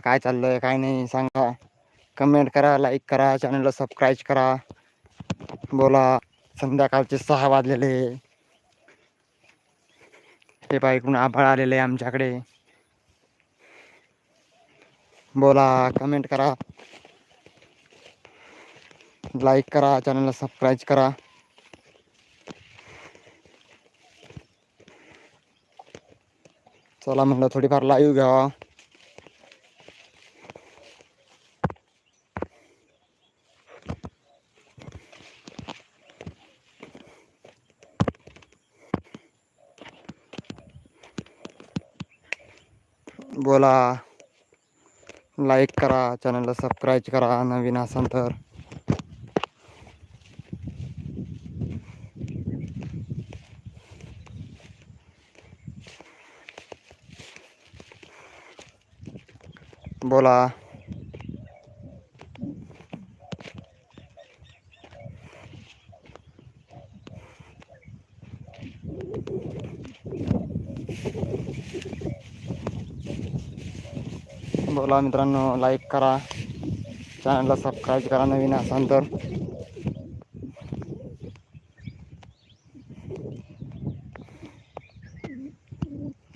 काय चाललंय काय नाही सांगा. कमेंट करा लाईक करा चॅनलला सबस्क्राईब करा. बोला संध्याकाळचे सहा वाजलेले. हे पा इकडून आभाळ आलेले आहे आमच्याकडे. बोला कमेंट करा. लाईक करा चॅनलला सबस्क्राईब करा. चला म्हणलं थोडीफार लाईव्ह घ्यावा. बोला. लाईक करा चॅनलला सबस्क्राईब करा नवीन असाल तर. बोला. बोला मित्रांनो लाईक करा. चॅनलला सबस्क्राईब करा नवीन असाल तर.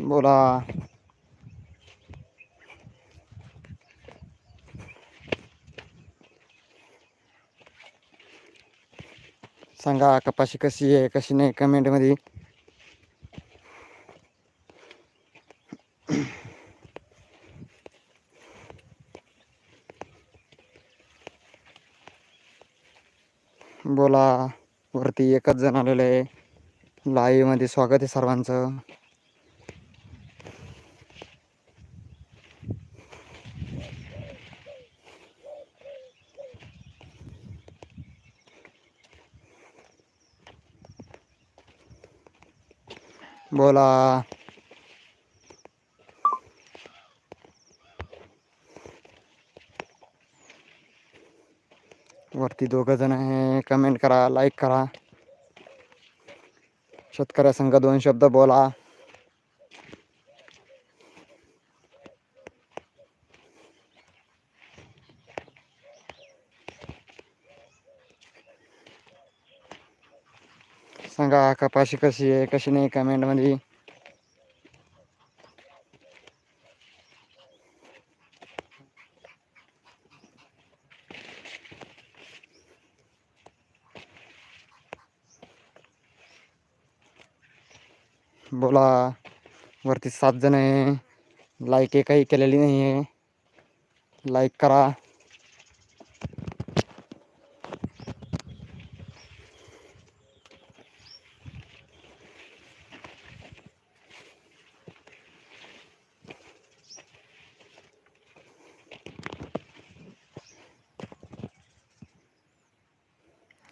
बोला. सांगा कपाशी कशी आहे कशी नाही कमेंटमध्ये बोला वरती एकच जण आलेलं आहे. लाईव्हमध्ये स्वागत आहे सर्वांचं. बोला. वरती दोघं जण आहे. कमेंट करा लाईक करा. शेतकऱ्या संघ दोन शब्द बोला. सांगा कपाशी कशी आहे कशी नाही कमेंटमध्ये बोला वरती सात जण आहे. लाईक काही केलेली नाही आहे लाईक करा.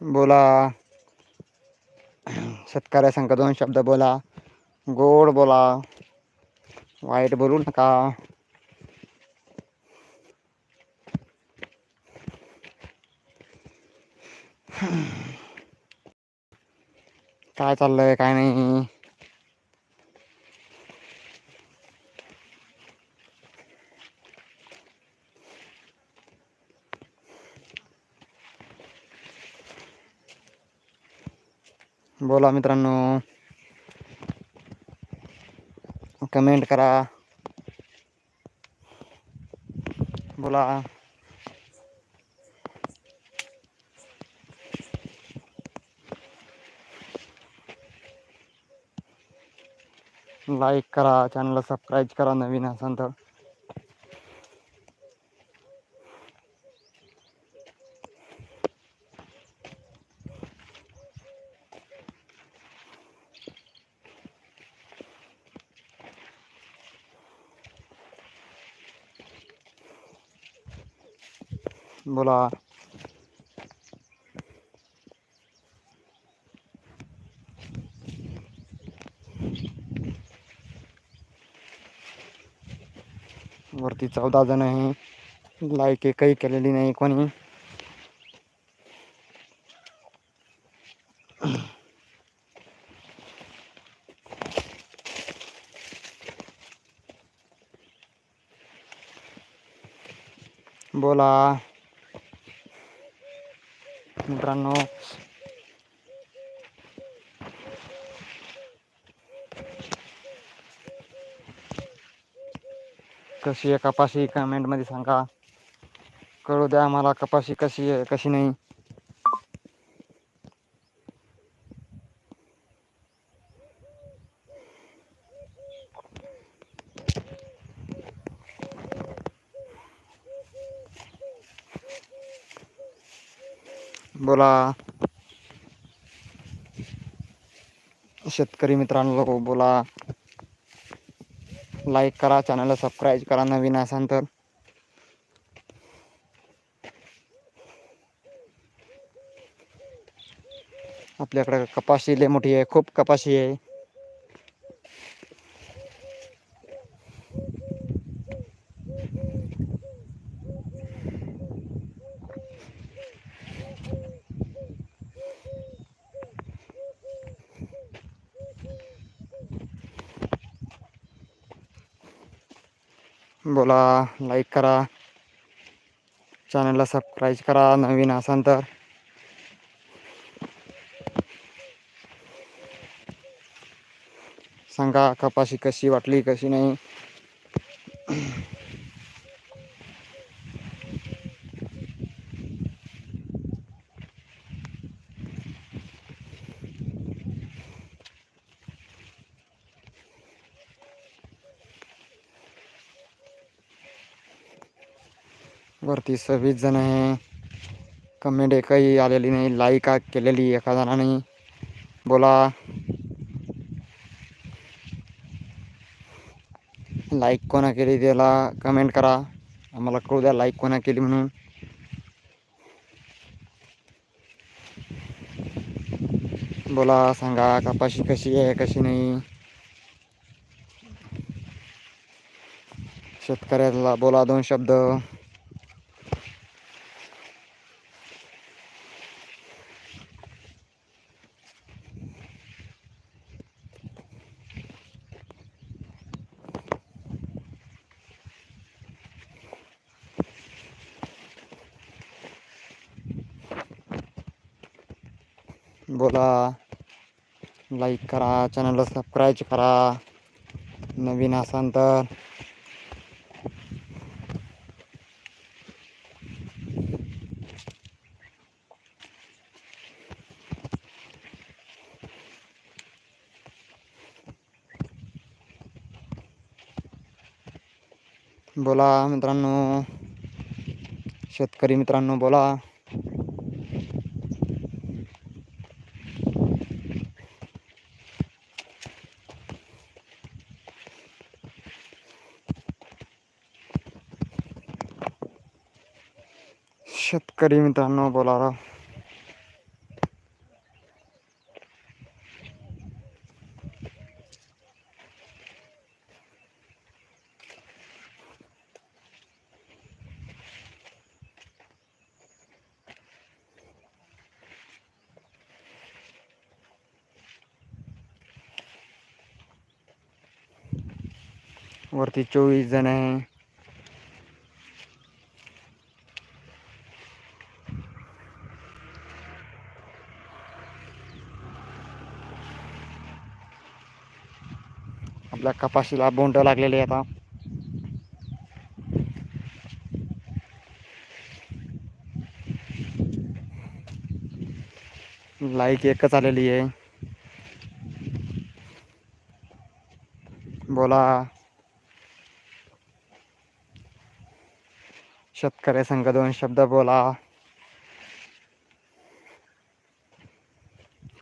बोला. शेतकऱ्या संघ दोन शब्द बोला. गोड बोला. वाईट बोलू नका. काय चाललंय काय नाही. बोला मित्रांनो. कमेंट करा. बोला. लाईक करा चॅनलला सबस्क्राईब करा नवीन असाल तर. बोला। वरती चौदा जण आहे लाईक एकही केलेली नाही कोणी। बोला। मित्रांनो. कशी आहे कपाशी? कमेंटमध्ये सांगा. कळू द्या आम्हाला कपाशी कशी आहे कशी नाही. बोला शेतकरी मित्रांनो बोला. लाईक करा चैनल सब्सक्राइब करा, नवीन असाल तर. आपल्याकडे कपाशी लय मोठी आहे, खूप कपाशी आहे. बोला लाईक करा. चॅनलला सबस्क्राईब करा नवीन असाल तर. सांगा कपाशी कशी वाटली कशी नाही. वरती सव्वीस जण आहे कमेंट एकही आलेली नाही लाईक केलेली एका जणाने। बोला। लाईक कोणा केली त्याला? कमेंट करा। आम्हाला कळू द्या लाईक कोणा केली म्हणून। बोला सांगा कपाशी कशी आहे कशी नाही? शेतकऱ्याला बोला दोन शब्द बोला लाईक करा चॅनलला सबस्क्राईब करा. नवीन असाल तर. बोला मित्रांनो. शेतकरी मित्रांनो बोला. शेतकरी मित्रांनो बोला राव. वरती चोवीस जण आहे कपाशीला बोंड लागलेले आता. लाईक एकच आलेली आहे. बोला. शेतकरी संघ दोन शब्द बोला.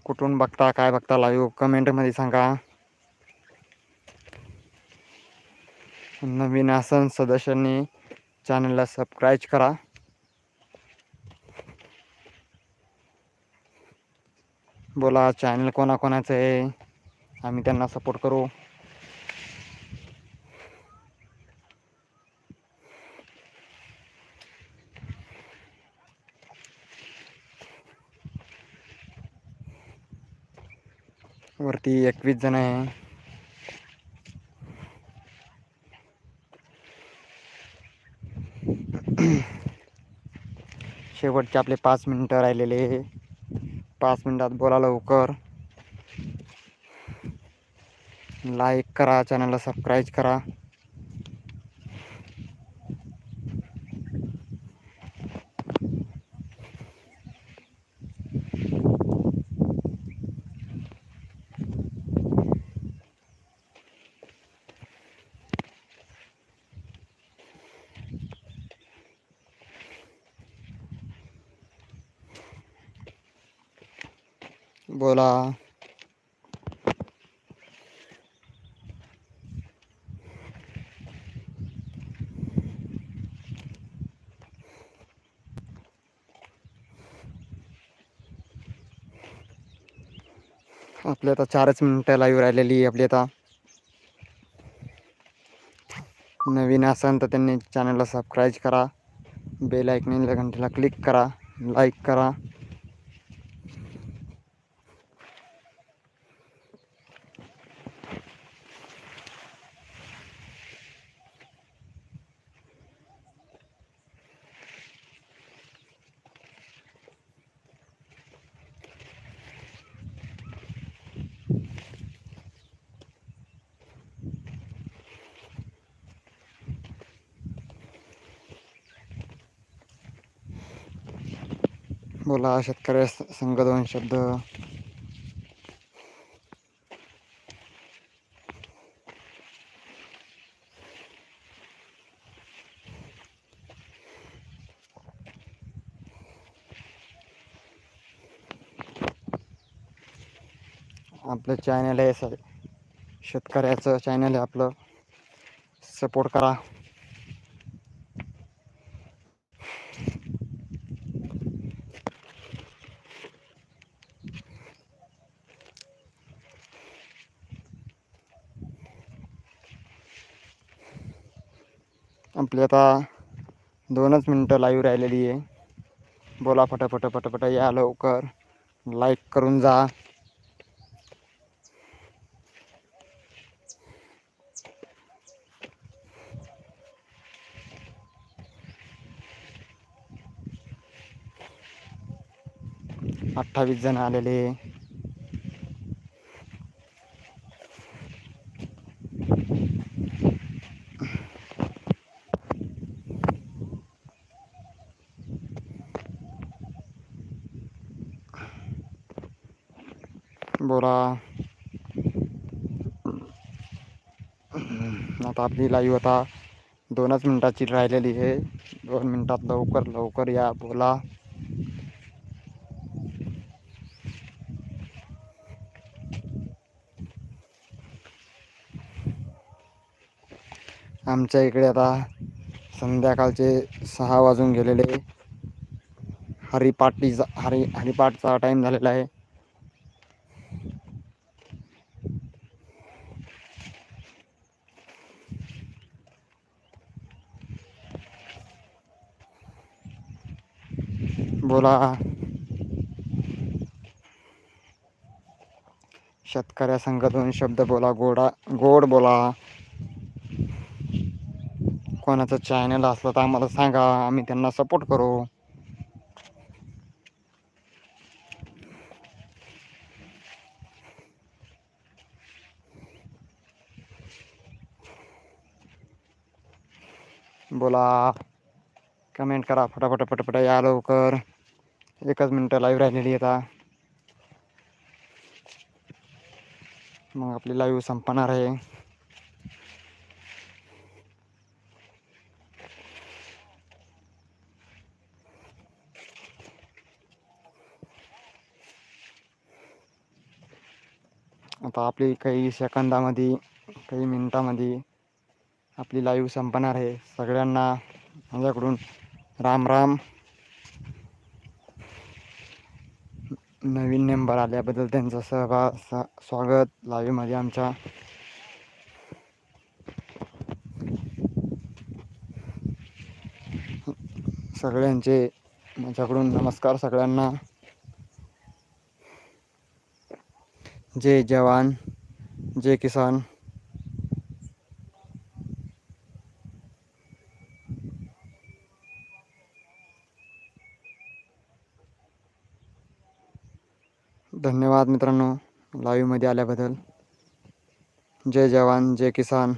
कुठून बघता काय बघता लाईव्ह कमेंटमध्ये सांगा. नवीन आसन सदस्यांनी चॅनलला सबस्क्राईब करा. बोला चॅनल कोणाकोणाचं आहे? आम्ही त्यांना सपोर्ट करू. वरती एकवीस जण आहे. शेवटचे आपले पाच मिनटं राहिलेले. पाच मिनटात बोला लवकर. लाईक करा चॅनलला सबस्क्राईब करा. बोला। आपली आता चारच मिनटं लाईव्ह राहिलेली आपली आता. नवीन असाल तर त्यांनी चॅनलला सबस्क्राईब करा. बेल ऐकणीला घंटेला क्लिक करा. लाईक करा. बोला शेतकऱ्या संघ दोन शब्द. आपलं चॅनल आहे स- शेतकऱ्याचं चॅनल आहे आपलं सपोर्ट करा. आपली आता दोनच मिनटं लाईव्ह राहिलेली आहे. बोला फटाफट फटाफट या लवकर. लाईक करून जा. अठ्ठावीस जण आलेले बोला आता आपली लाईव्ह आता दोनच मिनटाची राहिलेली आहे. दोन मिनटात लवकर लवकर या बोला. आमच्या इकडे आता संध्याकाळचे सहा वाजून गेलेले. हरिपाटीचा हरि हरिपाठचा टाईम झालेला आहे. बोला. शेतकऱ्या संघ दोन शब्द बोला गोडा गोड बोला. कोणाचं चॅनल असलं तर आम्हाला सांगा आम्ही त्यांना सपोर्ट करू. बोला. कमेंट करा. फटाफट फटाफट या लवकर. एकच मिनटं लाईव्ह राहिलेली आता. मग आपली लाईव्ह संपणार आहे. आता आपली काही सेकंदामध्ये काही मिनिटामध्ये आपली लाईव्ह संपणार आहे. सगळ्यांना माझ्याकडून. राम राम. नवीन मेंबर आल्याबद्दल त्यांचं सहभाग स स्वागत. लाईव्हमध्ये आमच्या सगळ्यांचे माझ्याकडून नमस्कार सगळ्यांना. जय जवान जय किसान. धन्यवाद मित्रांनो. लाईव्हमध्ये आल्याबद्दल. जय जवान जय किसान.